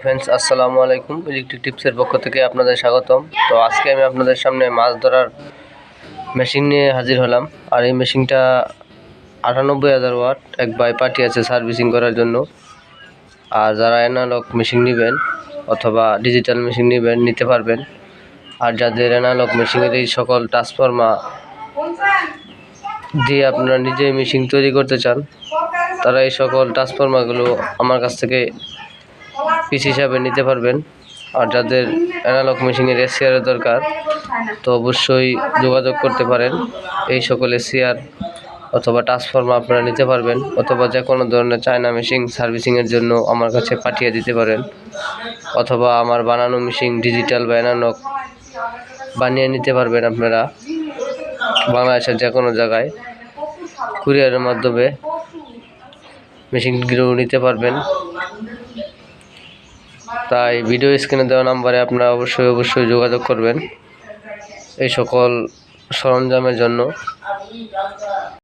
Friends আসসালামু আলাইকুম। Electric টিপসের পক্ষ থেকে আপনাদের স্বাগতম। তো আজকে আমি আপনাদের সামনে মাছ ধরার মেশিন নিয়ে হাজির হলাম। আর এই মেশিনটা আটানব্বই হাজার ওয়াট এক বাই পার্টি আছে সার্ভিসিং করার জন্য। আর যারা অ্যানালগ মেশিন নেবেন অথবা ডিজিটাল মেশিন নেবেন, নিতে পারবেন। আর যাদের অ্যানালগ মেশিনের এই সকল ট্রান্সফর্মার দিয়ে আপনারা নিজেই মেশিন তৈরি করতে চান, তারা এই সকল ট্রান্সফর্মারগুলো আমার কাছ থেকে পিস হিসাবে নিতে পারবেন। আর যাদের অ্যানালগ মেশিনের এসিআরের দরকার, তো অবশ্যই যোগাযোগ করতে পারেন। এই সকল এসিআর অথবা ট্রান্সফর্মার আপনারা নিতে পারবেন, অথবা যে কোনো ধরনের চায়না মেশিন সার্ভিসিংয়ের জন্য আমার কাছে পাঠিয়ে দিতে পারেন। অথবা আমার বানানো মেশিন ডিজিটাল বা অ্যানালগ বানিয়ে নিতে পারবেন আপনারা। বাংলাদেশের যে কোনো জায়গায় কুরিয়ারের মাধ্যমে মেশিনগুলো নিতে পারবেন। তাই ভিডিও স্ক্রিনে দেওয়া নাম্বারে আপনারা অবশ্যই অবশ্যই যোগাযোগ করবেন। এই সকল সরঞ্জামের জন্য।